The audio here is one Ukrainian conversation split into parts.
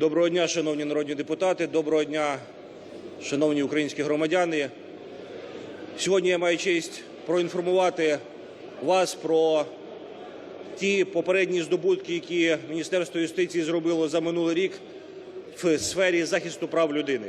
Доброго дня, шановні народні депутати. Доброго дня, шановні українські громадяни. Сьогодні я маю честь проінформувати вас про ті попередні здобутки, які Міністерство юстиції зробило за минулий рік в сфері захисту прав людини.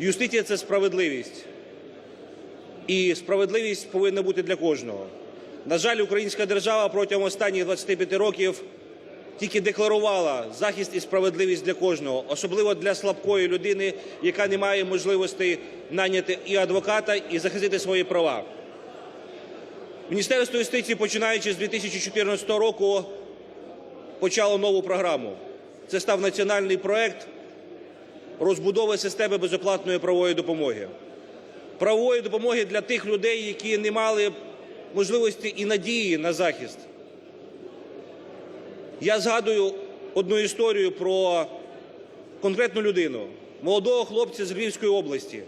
Юстиція це справедливість. І справедливість повинна бути для кожного. На жаль, українська держава протягом останніх 25 років тільки декларувала захист і справедливість для кожного, особливо для слабкої людини, яка не має можливості наняти і адвоката, і захистити свої права. Міністерство юстиції, починаючи з 2014 року, почало нову програму. Це став національний проект розбудови системи безоплатної правової допомоги. Правової допомоги для тих людей, які не мали можливості і надії на захист. Я згадую одну історію про конкретну людину, молодого хлопця з Львівської області,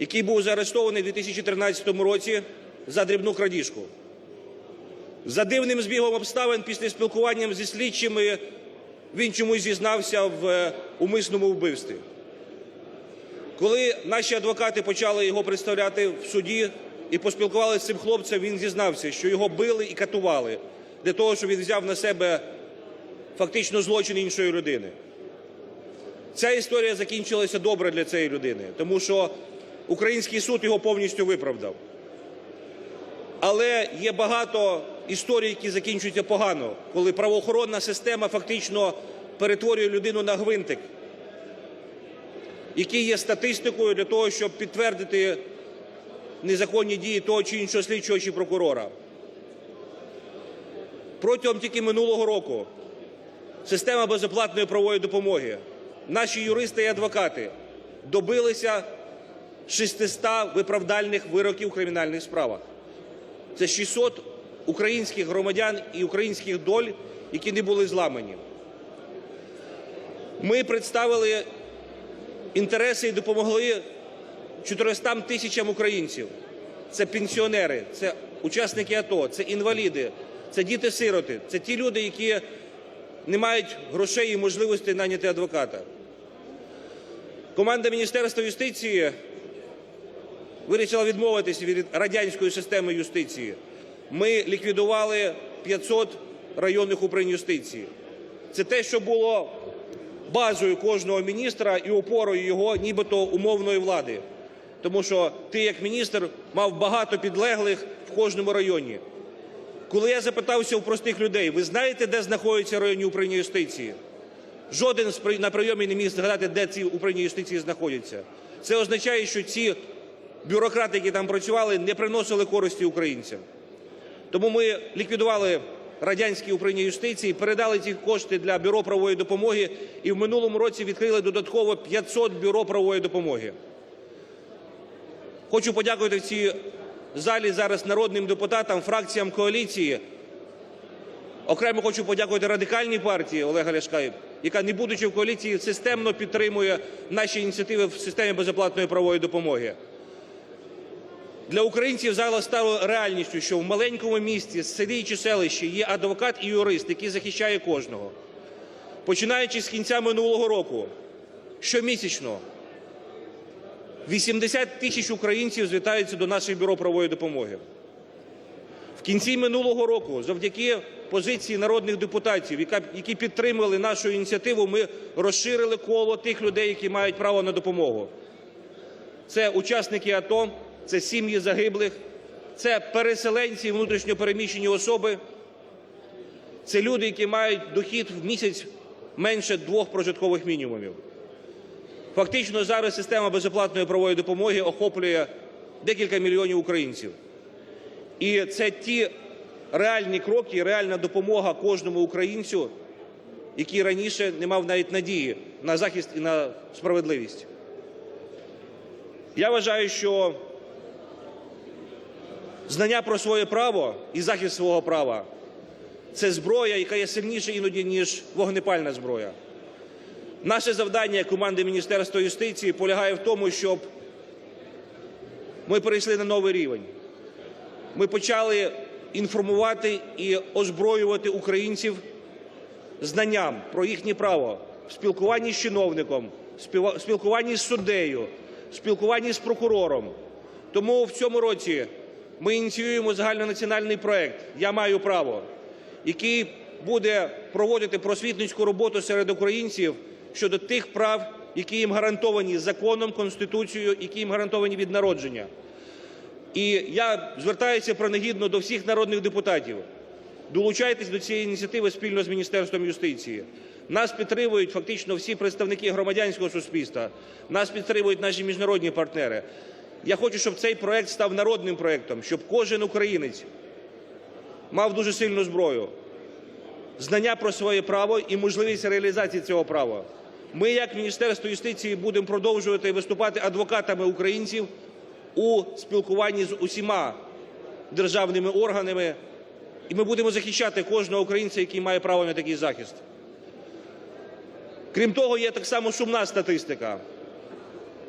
який був заарештований у 2013 році за дрібну крадіжку. За дивним збігом обставин після спілкування зі слідчими він чомусь зізнався в умисному вбивстві. Коли наші адвокати почали його представляти в суді і поспілкувалися з цим хлопцем, він зізнався, що його били і катували для того, щоб він взяв на себе фактично злочин іншої людини. Ця історія закінчилася добре для цієї людини, тому що український суд його повністю виправдав. Але є багато історій, які закінчуються погано, коли правоохоронна система фактично перетворює людину на гвинтик, який є статистикою для того, щоб підтвердити незаконні дії того чи іншого слідчого чи прокурора. Протягом тільки минулого року система безоплатної правової допомоги, наші юристи і адвокати добилися 600 виправдальних вироків у кримінальних справах. Це 600 українських громадян і українських доль, які не були зламані. Ми представили інтереси і допомогли 400 тисячам українців. Це пенсіонери, це учасники АТО, це інваліди, це діти-сироти, це ті люди, які не мають грошей і можливості наняти адвоката. Команда Міністерства юстиції вирішила відмовитися від радянської системи юстиції. Ми ліквідували 500 районних управлінь юстиції. Це те, що було базою кожного міністра і опорою його нібито умовної влади. Тому що ти, як міністр, мав багато підлеглих в кожному районі. Коли я запитався у простих людей, ви знаєте, де знаходяться районні управління юстиції? Жоден на прийомі не міг згадати, де ці управління юстиції знаходяться. Це означає, що ці бюрократи, які там працювали, не приносили користі українцям. Тому ми ліквідували радянські управління юстиції, передали ці кошти для бюро правової допомоги і в минулому році відкрили додатково 500 бюро правової допомоги. Хочу подякувати в цій залі зараз народним депутатам, фракціям коаліції. Окремо хочу подякувати радикальній партії Олега Ляшка, яка, не будучи в коаліції, системно підтримує наші ініціативи в системі безоплатної правової допомоги. Для українців зараз стало реальністю, що в маленькому місті, селі чи селищі є адвокат і юрист, який захищає кожного. Починаючи з кінця минулого року, щомісячно 80 тисяч українців звітаються до наших бюро правової допомоги. В кінці минулого року, завдяки позиції народних депутатів, які підтримали нашу ініціативу, ми розширили коло тих людей, які мають право на допомогу. Це учасники АТО, це сім'ї загиблих, це переселенці, внутрішньо переміщені особи, це люди, які мають дохід в місяць менше двох прожиткових мінімумів. Фактично зараз система безоплатної правової допомоги охоплює декілька мільйонів українців. І це ті реальні кроки, реальна допомога кожному українцю, який раніше не мав навіть надії на захист і на справедливість. Я вважаю, що знання про своє право і захист свого права це зброя, яка є сильніша іноді, ніж вогнепальна зброя. Наше завдання команди Міністерства юстиції полягає в тому, щоб ми перейшли на новий рівень. Ми почали інформувати і озброювати українців знанням про їхнє право в спілкуванні з чиновником, в спілкуванні з суддею, в спілкуванні з прокурором. Тому в цьому році ми ініціюємо загальнонаціональний проект Я маю право, який буде проводити просвітницьку роботу серед українців щодо тих прав, які їм гарантовані законом, конституцією, які їм гарантовані від народження. І я звертаюся принагідно до всіх народних депутатів. Долучайтесь до цієї ініціативи спільно з Міністерством юстиції. Нас підтримують фактично всі представники громадянського суспільства. Нас підтримують наші міжнародні партнери. Я хочу, щоб цей проект став народним проектом, щоб кожен українець мав дуже сильну зброю, знання про своє право і можливість реалізації цього права. Ми, як Міністерство юстиції, будемо продовжувати виступати адвокатами українців у спілкуванні з усіма державними органами, і ми будемо захищати кожного українця, який має право на такий захист. Крім того, є так само сумна статистика.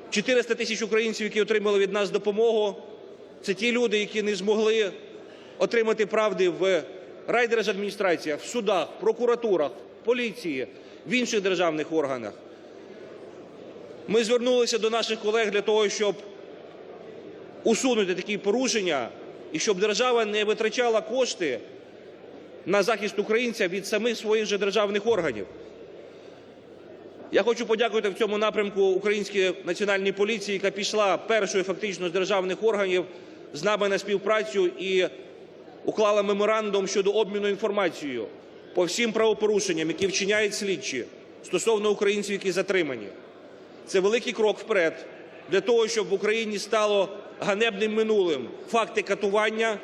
400 тисяч українців, які отримали від нас допомогу, це ті люди, які не змогли отримати правди в райдержадміністраціях, в судах, прокуратурах, поліції, в інших державних органах. Ми звернулися до наших колег для того, щоб усунути такі порушення і щоб держава не витрачала кошти на захист українця від самих своїх же державних органів. Я хочу подякувати в цьому напрямку Українській національній поліції, яка пішла першою фактично з державних органів з нами на співпрацю і уклала меморандум щодо обміну інформацією по всім правопорушенням, які вчиняють слідчі стосовно українців, які затримані. Це великий крок вперед для того, щоб в Україні стало ганебним минулим факти катування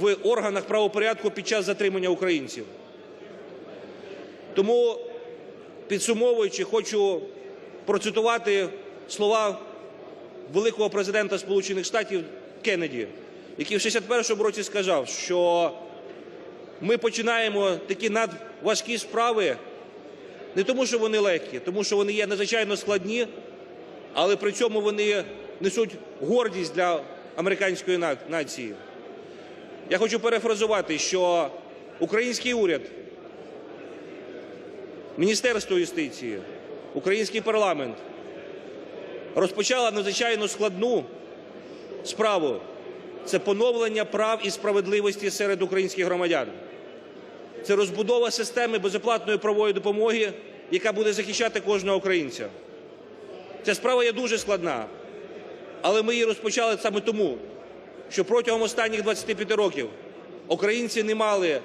в органах правопорядку під час затримання українців. Тому, підсумовуючи, хочу процитувати слова великого президента Сполучених Штатів Кеннеді, який в 61-му році сказав, що ми починаємо такі надважкі справи не тому, що вони легкі, тому що вони є надзвичайно складні, але при цьому вони несуть гордість для американської нації. Я хочу перефразувати, що український уряд, Міністерство юстиції, український парламент розпочала надзвичайно складну справу це поновлення прав і справедливості серед українських громадян. Це розбудова системи безоплатної правової допомоги, яка буде захищати кожного українця. Ця справа є дуже складна, але ми її розпочали саме тому, що протягом останніх 25 років українці не мали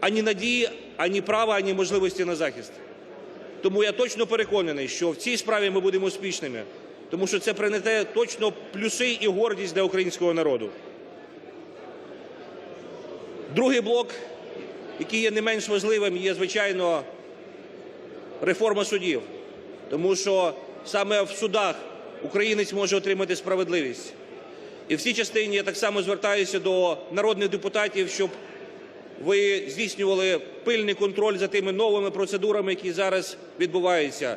ані надії, ані права, ані можливості на захист. Тому я точно переконаний, що в цій справі ми будемо успішними, тому що це принесе точно плюси і гордість для українського народу. Другий блок, який є не менш важливим, є, звичайно, реформа судів. Тому що саме в судах українець може отримати справедливість. І в цій частині я так само звертаюся до народних депутатів, щоб ви здійснювали пильний контроль за тими новими процедурами, які зараз відбуваються.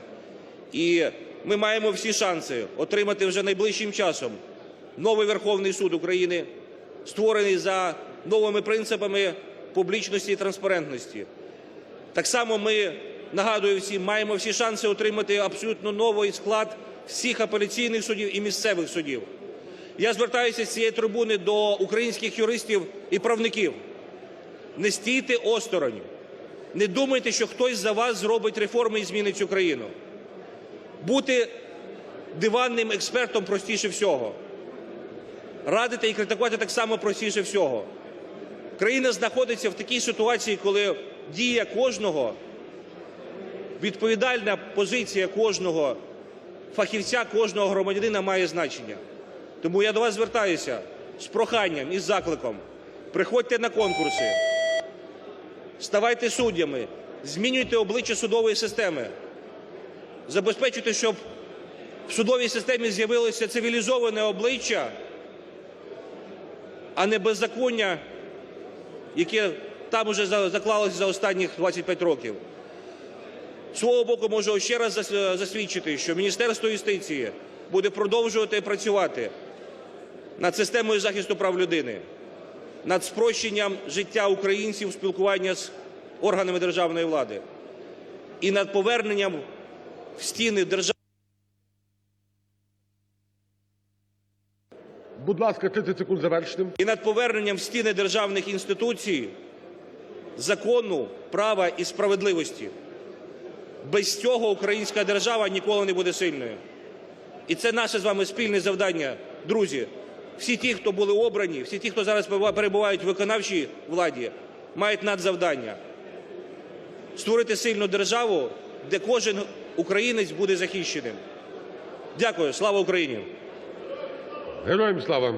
І ми маємо всі шанси отримати вже найближчим часом новий Верховний суд України, створений за новими принципами публічності і транспарентності. Так само ми, нагадую всім, маємо всі шанси отримати абсолютно новий склад всіх апеляційних судів і місцевих судів. Я звертаюся з цієї трибуни до українських юристів і правників. Не стійте осторонь. Не думайте, що хтось за вас зробить реформи і змінить цю країну. Бути диванним експертом простіше всього. Радити і критикувати так само простіше всього. Країна знаходиться в такій ситуації, коли дія кожного, відповідальна позиція кожного фахівця, кожного громадянина має значення. Тому я до вас звертаюся з проханням і з закликом. Приходьте на конкурси, ставайте суддями, змінюйте обличчя судової системи, забезпечуйте, щоб в судовій системі з'явилося цивілізоване обличчя, а не беззаконня, яке там уже за- заклалося за останніх 25 років. Свого боку можу ще раз засвідчити, що Міністерство юстиції буде продовжувати працювати над системою захисту прав людини, над спрощенням життя українців, спілкування з органами державної влади. і над поверненням в стіни держави. Будь ласка, 30 секунд завершити. і над поверненням в стіни державних інституцій закону, права і справедливості. Без цього українська держава ніколи не буде сильною. І це наше з вами спільне завдання, друзі. Всі ті, хто були обрані, всі ті, хто зараз перебувають в виконавчій владі, мають надзавдання створити сильну державу, де кожен українець буде захищеним. Дякую, слава Україні! Героям слава!